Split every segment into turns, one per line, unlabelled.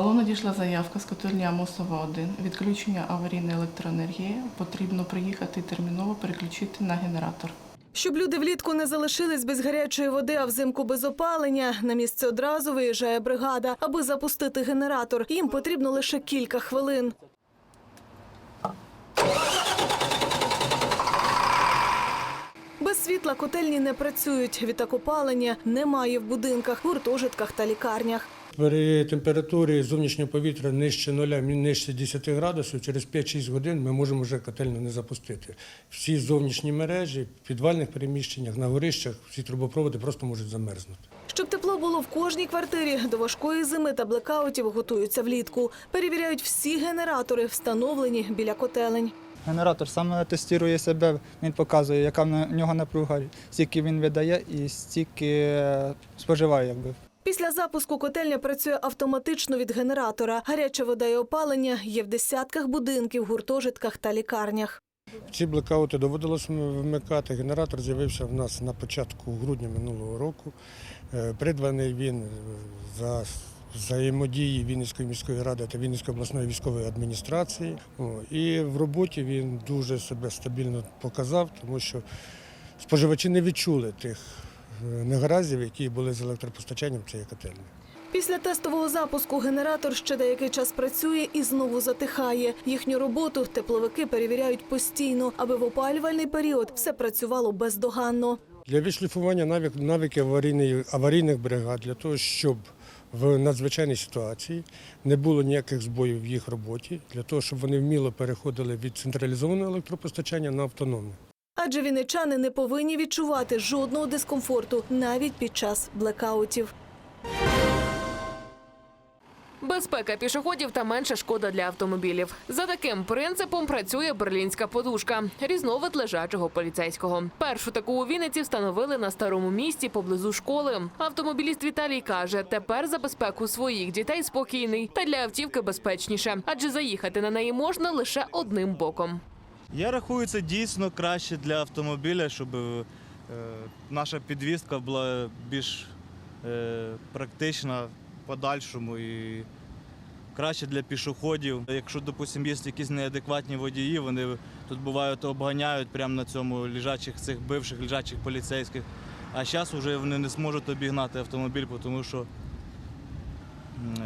Алло, надійшла заявка з котельні Амосова 1. Відключення аварійної електроенергії. Потрібно приїхати терміново переключити на генератор.
Щоб люди влітку не залишились без гарячої води, а взимку без опалення, на місце одразу виїжджає бригада, аби запустити генератор. Їм потрібно лише кілька хвилин. Без світла котельні не працюють. Відтак опалення немає в будинках, гуртожитках та лікарнях.
При температурі зовнішнього повітря нижче нуля, нижче 10 градусів, через 5-6 годин ми можемо вже котельну не запустити. Всі зовнішні мережі, в підвальних приміщеннях, на горищах, всі трубопроводи просто можуть замерзнути.
Щоб тепло було в кожній квартирі, до важкої зими та блекаутів готуються влітку. Перевіряють всі генератори, встановлені біля котелень.
Генератор саме тестує себе, він показує, яка в нього напруга, скільки він видає і стільки е, споживає. Якби.
Після запуску котельня працює автоматично від генератора. Гаряча вода і опалення є в десятках будинків, гуртожитках та лікарнях.
Ці блекаути доводилось вмикати. Генератор з'явився в нас на початку грудня минулого року. Е, Придбаний він за взаємодії Вінницької міської ради та Вінницької обласної військової адміністрації. І в роботі він дуже себе стабільно показав, тому що споживачі не відчули тих негараздів, які були з електропостачанням цієї котельні.
Після тестового запуску генератор ще деякий час працює і знову затихає. Їхню роботу тепловики перевіряють постійно, аби в опалювальний період все працювало бездоганно.
Для відшліфування навик, навиків аварійної, аварійних бригад, для того, щоб в надзвичайній ситуації не було ніяких збоїв в їх роботі, для того, щоб вони вміло переходили від централізованого електропостачання на автономне.
Адже вінничани не повинні відчувати жодного дискомфорту навіть під час блекаутів.
Безпека пішоходів та менша шкода для автомобілів. За таким принципом працює берлінська подушка, різновид лежачого поліцейського. Першу таку у Вінниці встановили на старому місці поблизу школи. Автомобіліст Віталій каже, тепер за безпеку своїх дітей спокійний та для автівки безпечніше, адже заїхати на неї можна лише одним боком.
Я рахую, це дійсно краще для автомобіля, щоб е, наша підвізка була більш е, практична в подальшому і краще для пішоходів. Якщо, допустимо, є якісь неадекватні водії, вони тут бувають обганяють прямо на цьому лежачих цих бивших лежачих поліцейських. А зараз вже вони не зможуть обігнати автомобіль, тому що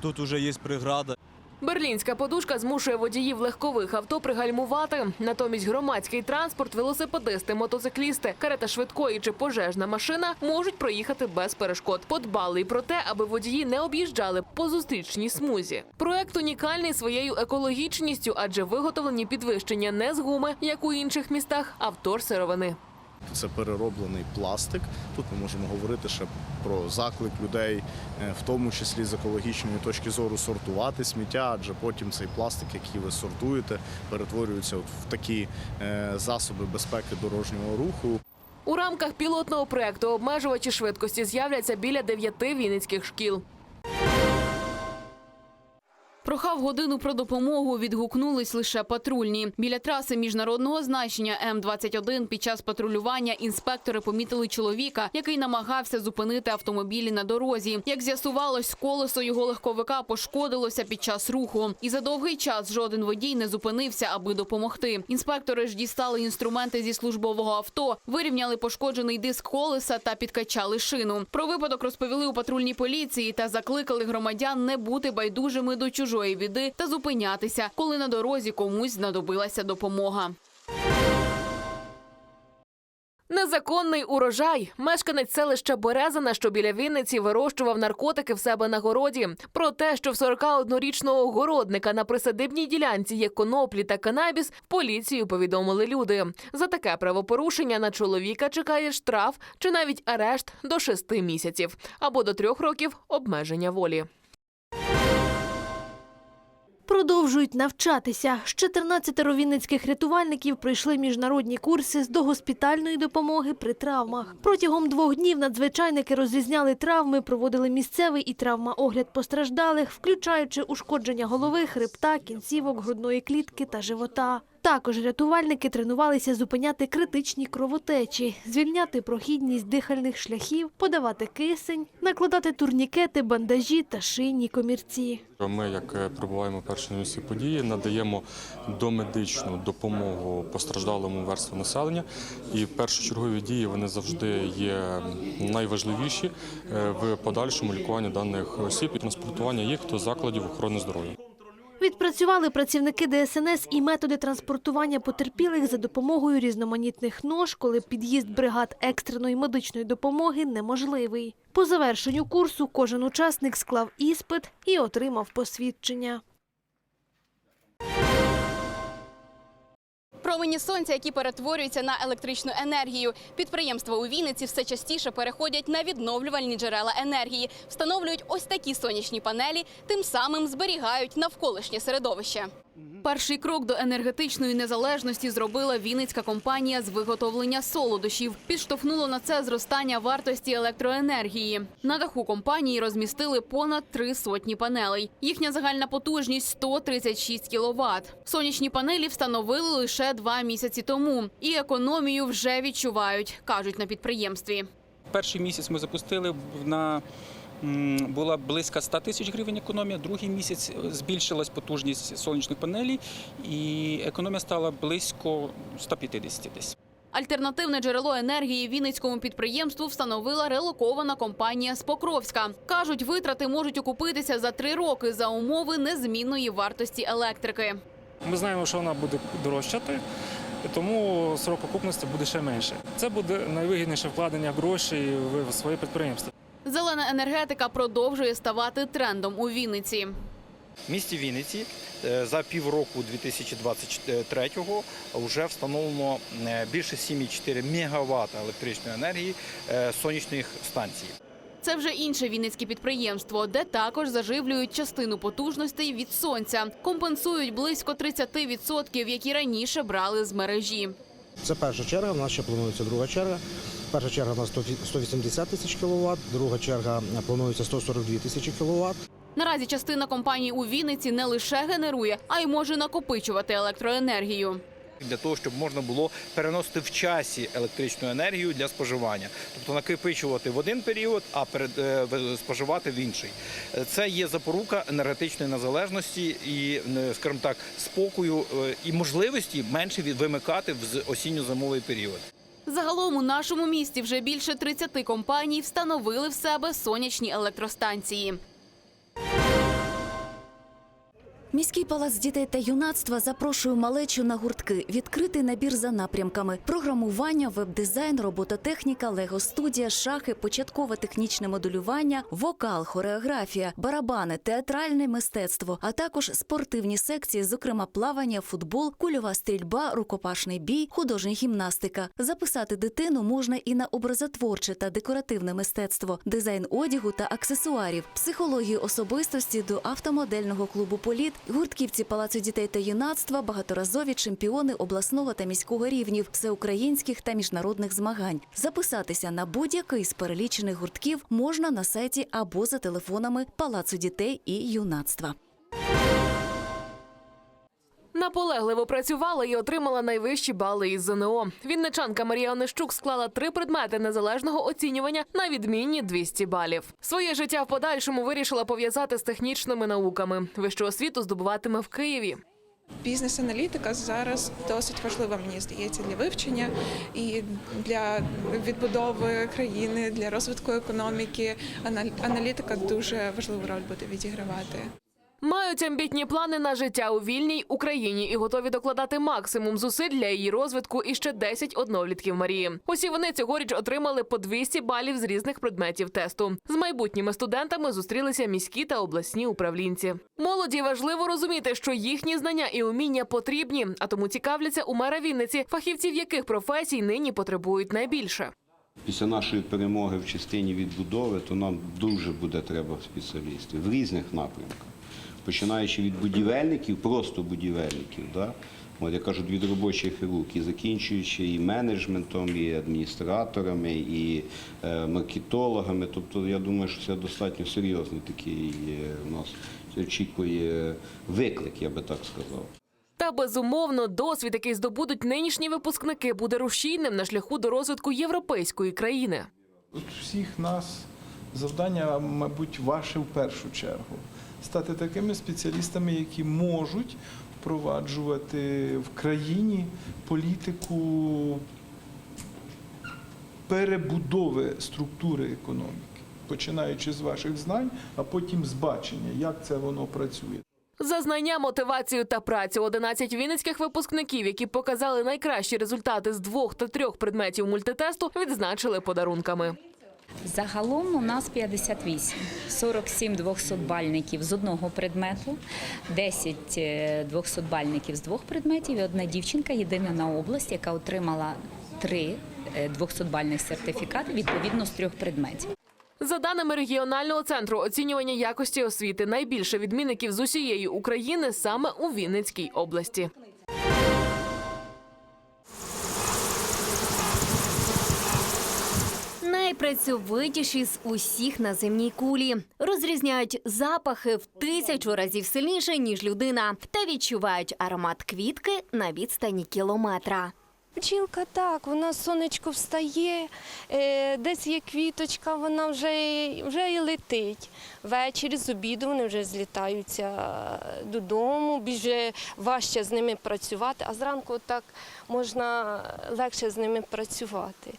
тут вже є преграда.
Берлінська подушка змушує водіїв легкових авто пригальмувати. Натомість громадський транспорт, велосипедисти, мотоциклісти, карета швидкої чи пожежна машина можуть проїхати без перешкод. Подбали й про те, аби водії не об'їжджали по зустрічній смузі. Проект унікальний своєю екологічністю, адже виготовлені підвищення не з гуми, як у інших містах, а вторсировини.
Це перероблений пластик. Тут ми можемо говорити ще про заклик людей, е, в тому числі з екологічної точки зору, сортувати сміття, адже потім цей пластик, який ви сортуєте, перетворюється от в такі е, засоби безпеки дорожнього руху.
У рамках пілотного проекту обмежувачі швидкості з'являться біля дев'яти вінницьких шкіл.
Прохав годину про допомогу. Відгукнулись лише патрульні. Біля траси міжнародного значення М-21 під час патрулювання інспектори помітили чоловіка, який намагався зупинити автомобілі на дорозі. Як з'ясувалось, колесо його легковика пошкодилося під час руху. І за довгий час жоден водій не зупинився, аби допомогти. Інспектори ж дістали інструменти зі службового авто, вирівняли пошкоджений диск колеса та підкачали шину. Про випадок розповіли у патрульній поліції та закликали громадян не бути байдужими до чужої біди та зупинятися, коли на дорозі комусь знадобилася допомога.
Незаконний урожай. Мешканець селища Березина, що біля Вінниці, вирощував наркотики в себе на городі. Про те, що в 41-річного городника на присадибній ділянці є коноплі та канабіс, в поліцію повідомили люди. За таке правопорушення на чоловіка чекає штраф чи навіть арешт до 6 місяців або до 3 років обмеження волі.
Продовжують навчатися. З 14 вінницьких рятувальників пройшли міжнародні курси з догоспітальної допомоги при травмах. Протягом двох днів надзвичайники розрізняли травми, проводили місцевий і травмоогляд постраждалих, включаючи ушкодження голови, хребта, кінцівок, грудної клітки та живота. Також рятувальники тренувалися зупиняти критичні кровотечі, звільняти прохідність дихальних шляхів, подавати кисень, накладати турнікети, бандажі та шийні комірці.
Ми, як е, прибуваємо перші місці події, надаємо домедичну допомогу постраждалому верству населення. І першочергові дії вони завжди є найважливіші е, в подальшому лікуванні даних осіб і транспортування їх до закладів охорони здоров'я.
Відпрацювали працівники ДСНС і методи транспортування потерпілих за допомогою різноманітних нож, коли під'їзд бригад екстреної медичної допомоги неможливий. По завершенню курсу кожен учасник склав іспит і отримав посвідчення.
Промені сонця, які перетворюються на електричну енергію. Підприємства у Вінниці все частіше переходять на відновлювальні джерела енергії, встановлюють ось такі сонячні панелі, тим самим зберігають навколишнє середовище.
Перший крок до енергетичної незалежності зробила вінницька компанія з виготовлення солодощів. Підштовхнуло на це зростання вартості електроенергії. На даху компанії розмістили понад три сотні панелей. Їхня загальна потужність 136 кВт. Сонячні панелі встановили лише два місяці тому, і економію вже відчувають, кажуть на підприємстві.
Перший місяць ми запустили на була близько 100 тисяч гривень економія. Другий місяць збільшилась потужність сонячних панелей, і економія стала близько 150 десь.
Альтернативне джерело енергії Вінницькому підприємству встановила релокована компанія з Покровська. Кажуть, витрати можуть окупитися за три роки за умови незмінної вартості електрики.
Ми знаємо, що вона буде дорожчати, тому срок окупності буде ще менше. Це буде найвигідніше вкладення грошей в своє підприємство.
Зелена енергетика продовжує ставати трендом у Вінниці.
В місті Вінниці е, за півроку 2023-го вже встановлено е, більше 7,4 МВт електричної енергії е, сонячних станцій.
Це вже інше вінницьке підприємство, де також заживлюють частину потужностей від сонця, компенсують близько 30%, які раніше брали з мережі.
Це перша черга, в нас ще планується друга черга. Перша черга на нас 180 тисяч кВт, друга черга планується 142 тисячі кВт.
Наразі частина компаній у Вінниці не лише генерує, а й може накопичувати електроенергію.
Для того, щоб можна було переносити в часі електричну енергію для споживання, тобто накопичувати в один період, а е, споживати в інший. Е, Це є запорука енергетичної незалежності і, е, скажімо так, спокою і можливості менше вимикати в осінньо-зимовий період.
Загалом у нашому місті вже більше 30 компаній встановили в себе сонячні електростанції.
Міський палац дітей та юнацтва запрошує малечу на гуртки. Відкритий набір за напрямками: програмування, веб-дизайн, робототехніка, лего-студія, шахи, початкове технічне моделювання, вокал, хореографія, барабани, театральне мистецтво, а також спортивні секції, зокрема плавання, футбол, кульова стрільба, рукопашний бій, художня гімнастика. Записати дитину можна і на образотворче та декоративне мистецтво, дизайн одягу та аксесуарів, психологію особистості до автомодельного клубу Політ, гуртківці Палацу дітей та юнацтва, багаторазові чемпіони обласного та міського рівнів, всеукраїнських та міжнародних змагань. Записатися на будь-який з перелічених гуртків можна на сайті або за телефонами Палацу дітей і юнацтва.
Наполегливо працювала і отримала найвищі бали із ЗНО. Вінничанка Марія Онищук склала три предмети незалежного оцінювання на відмінні 200 балів. Своє життя в подальшому вирішила пов'язати з технічними науками. Вищу освіту здобуватиме в Києві.
Бізнес-аналітика зараз досить важлива, мені здається, для вивчення і для відбудови країни, для розвитку економіки. Аналітика дуже важливу роль буде відігравати.
Мають амбітні плани на життя у вільній Україні і готові докладати максимум зусиль для її розвитку і ще 10 однолітків Марії. Усі вони цьогоріч отримали по 200 балів з різних предметів тесту. З майбутніми студентами зустрілися міські та обласні управлінці. Молоді важливо розуміти, що їхні знання і уміння потрібні, а тому цікавляться у мера Вінниці, фахівців яких професій нині потребують найбільше.
Після нашої перемоги в частині відбудови, то нам дуже буде треба спеціалістів в різних напрямках. Починаючи від будівельників, просто будівельників, да? От, як кажуть, від робочих рук, і закінчуючи і менеджментом, і адміністраторами, і е, маркетологами. Тобто, я думаю, що це достатньо серйозний такий е, у нас очікує виклик, я би так сказав.
Та безумовно, досвід, який здобудуть нинішні випускники, буде рушійним на шляху до розвитку європейської країни.
От всіх нас завдання, мабуть, ваше в першу чергу стати такими спеціалістами, які можуть впроваджувати в країні політику перебудови структури економіки, починаючи з ваших знань, а потім з бачення, як це воно працює.
За знання, мотивацію та працю 11 вінницьких випускників, які показали найкращі результати з двох та трьох предметів мультитесту, відзначили подарунками.
Загалом у нас 58. 47 200-бальників з одного предмету, 10 200-бальників з двох предметів і одна дівчинка єдина на область, яка отримала три 200-бальних сертифікати відповідно з трьох предметів.
За даними регіонального центру оцінювання якості освіти, найбільше відмінників з усієї України саме у Вінницькій області.
Найпрацьовитіші з усіх на земній кулі розрізняють запахи в тисячу разів сильніше ніж людина, та відчувають аромат квітки на відстані кілометра.
Бджілка так, вона сонечко встає, е, десь є квіточка, вона вже, вже і летить. Ввечері з обіду вони вже злітаються додому, більше важче з ними працювати, а зранку так можна легше з ними працювати.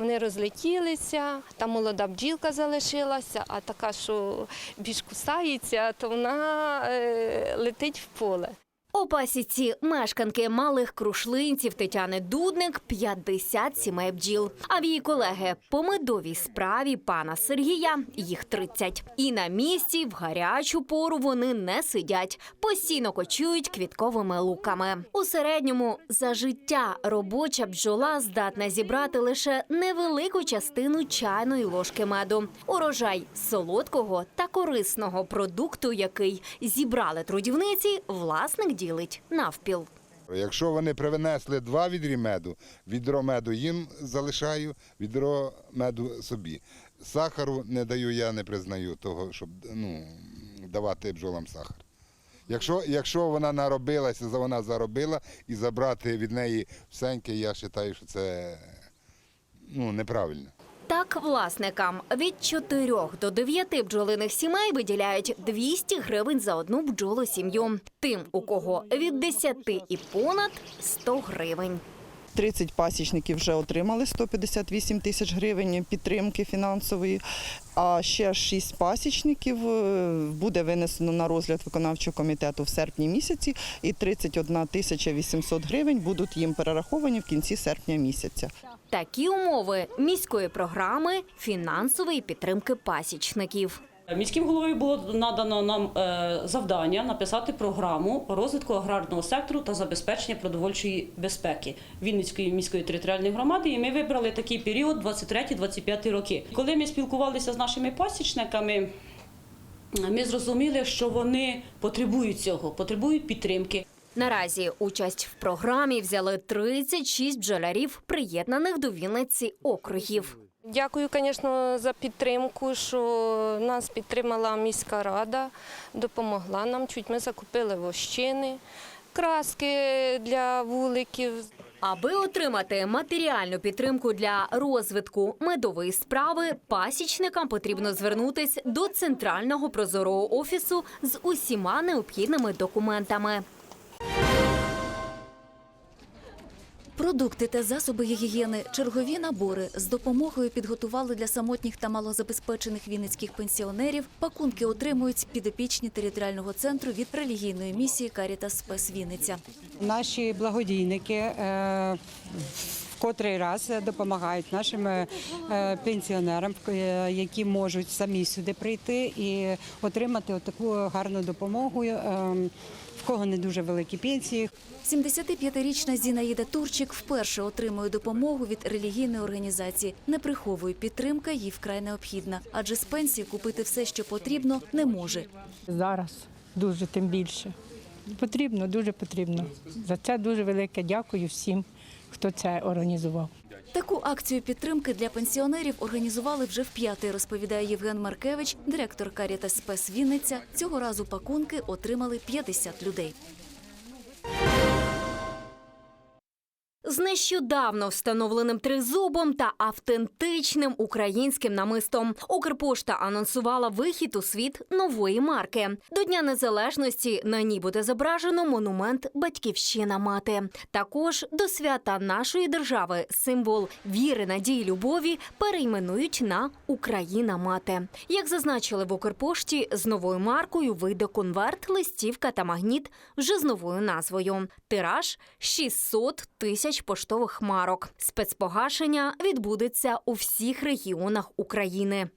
Вони розлетілися, та молода бджілка залишилася, а така, що більш кусається, то вона е, летить в поле.
У пасіці мешканки малих крушлинців Тетяни Дудник 50 сімей бджіл. А в її колеги по медовій справі пана Сергія їх 30. І на місці в гарячу пору вони не сидять, постійно кочують квітковими луками. У середньому за життя робоча бджола здатна зібрати лише невелику частину чайної ложки меду. Урожай солодкого та корисного продукту, який зібрали трудівниці, власник ділить навпіл.
Якщо вони привнесли два відрі меду, відро меду їм залишаю, відро меду собі. Сахару не даю, я не признаю того, щоб ну, давати бджолам сахар. Якщо, якщо вона наробилася, вона заробила, і забрати від неї всеньке, я вважаю, що це ну, неправильно.
Так, власникам від 4 до 9 бджолиних сімей виділяють 200 гривень за одну бджолу сім'ю. Тим, у кого від 10 і понад 100 гривень.
30 пасічників вже отримали 158 тисяч гривень підтримки фінансової. А ще 6 пасічників е, буде винесено на розгляд виконавчого комітету в серпні місяці, і 31 тисяча 800 гривень будуть їм перераховані в кінці серпня місяця.
Такі умови міської програми фінансової підтримки пасічників.
Міським головою було надано нам е, завдання написати програму розвитку аграрного сектору та забезпечення продовольчої безпеки Вінницької міської територіальної громади. І ми вибрали такий період 23-25 роки. Коли ми спілкувалися з нашими пасічниками, ми зрозуміли, що вони потребують цього, потребують підтримки.
Наразі участь в програмі взяли 36 бджолярів, приєднаних до Вінниці округів.
Дякую, звісно, за підтримку, що нас підтримала міська рада, допомогла нам. Чуть ми закупили вощини, краски для вуликів.
Аби отримати матеріальну підтримку для розвитку медової справи, пасічникам потрібно звернутись до центрального прозорого офісу з усіма необхідними документами.
Продукти та засоби гігієни, чергові набори з допомогою підготували для самотніх та малозабезпечених вінницьких пенсіонерів. Пакунки отримують підопічні територіального центру від релігійної місії Карітас Спес Вінниця.
Наші благодійники е, в котрий раз допомагають нашим е, пенсіонерам, е, які можуть самі сюди прийти і отримати таку гарну допомогу. В кого не дуже великі пенсії,
75-річна Зінаїда Турчик вперше отримує допомогу від релігійної організації. Не приховує підтримка, їй вкрай необхідна, адже з пенсії купити все, що потрібно, не може.
Зараз дуже тим більше. Потрібно, дуже потрібно. За це дуже велике дякую всім, хто це організував.
Таку акцію підтримки для пенсіонерів організували вже в п'ятий, розповідає Євген Маркевич, директор Карітас Спес Вінниця. Цього разу пакунки отримали 50 людей.
Нещодавно встановленим тризубом та автентичним українським намистом. Укрпошта анонсувала вихід у світ нової марки. До Дня Незалежності на ній буде зображено монумент Батьківщина мати. Також до свята нашої держави символ віри, надії, любові перейменують на Україна мати. Як зазначили в Укрпошті, з новою маркою вийде конверт, листівка та магніт вже з новою назвою. Тираж 600 тисяч поштових марок. Спецпогашення відбудеться у всіх регіонах України.